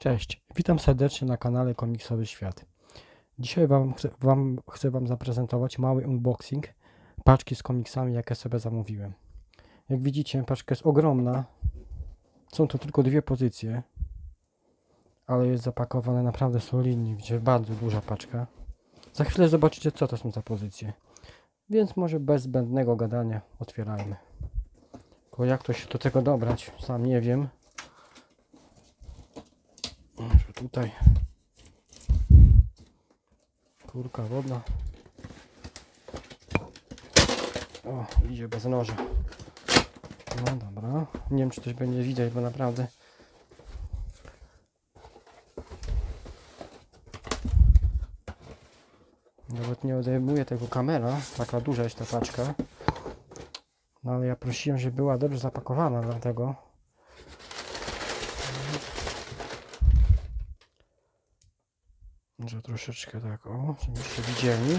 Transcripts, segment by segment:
Cześć, witam serdecznie na kanale Komiksowy Świat. Dzisiaj wam, wam, chcę Wam zaprezentować mały unboxing paczki z komiksami, jakie sobie zamówiłem. Jak widzicie, paczka jest ogromna. Są to tylko dwie pozycje, ale jest zapakowane naprawdę solidnie. Widzicie, bardzo duża paczka. Za chwilę zobaczycie, co to są za pozycje. Więc może bez zbędnego gadania otwierajmy. Tylko jak to się do tego dobrać, sam nie wiem. Może tutaj kurka wodna. O, idzie bez noża. No dobra. Nie wiem, czy coś będzie widać, bo naprawdę. Nawet nie odejmuje tego kamera. Taka duża jest ta paczka. No ale ja prosiłem, żeby była dobrze zapakowana, dlatego. Może troszeczkę tak, o, żebyście widzieli.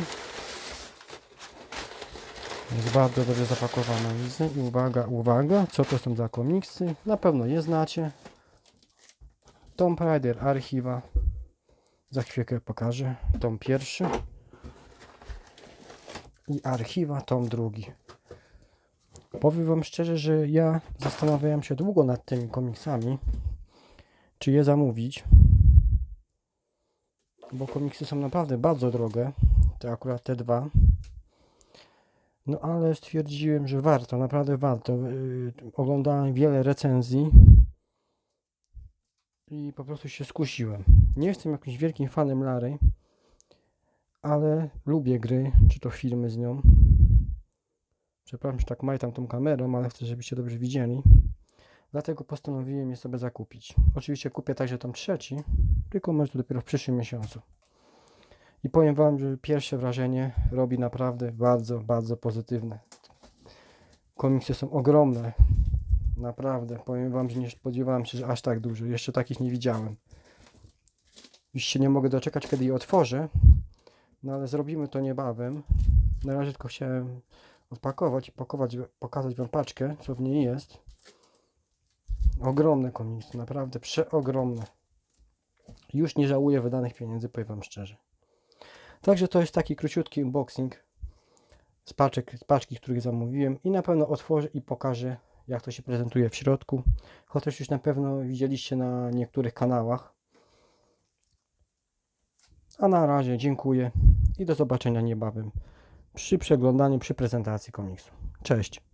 Jest bardzo dobrze zapakowana, widzę. I uwaga, uwaga, co to są za komiksy? Na pewno je znacie. Tomb Raider Archiwa. Za chwilkę pokażę. Tom pierwszy. I Archiwa, tom drugi. Powiem Wam szczerze, że ja zastanawiałem się długo nad tymi komiksami, czy je zamówić bo komiksy są naprawdę bardzo drogie, to akurat te dwa. No ale stwierdziłem, że warto, naprawdę warto. Yy, oglądałem wiele recenzji i po prostu się skusiłem. Nie jestem jakimś wielkim fanem Lary, ale lubię gry, czy to filmy z nią. Przepraszam, że tak majtam tą kamerą, ale chcę, żebyście dobrze widzieli. Dlatego postanowiłem je sobie zakupić. Oczywiście kupię także tam trzeci, tylko może to dopiero w przyszłym miesiącu. I powiem Wam, że pierwsze wrażenie robi naprawdę bardzo, bardzo pozytywne. Komiksy są ogromne. Naprawdę. Powiem Wam, że nie spodziewałem się, że aż tak dużo. Jeszcze takich nie widziałem. Już się nie mogę doczekać, kiedy je otworzę. No ale zrobimy to niebawem. Na razie tylko chciałem odpakować i pakować, pokazać Wam paczkę, co w niej jest. Ogromne komiksy, naprawdę przeogromne. Już nie żałuję wydanych pieniędzy, powiem Wam szczerze. Także to jest taki króciutki unboxing z, paczek, z paczki, których zamówiłem i na pewno otworzę i pokażę jak to się prezentuje w środku. Chociaż już na pewno widzieliście na niektórych kanałach. A na razie dziękuję i do zobaczenia niebawem przy przeglądaniu, przy prezentacji komiksu. Cześć!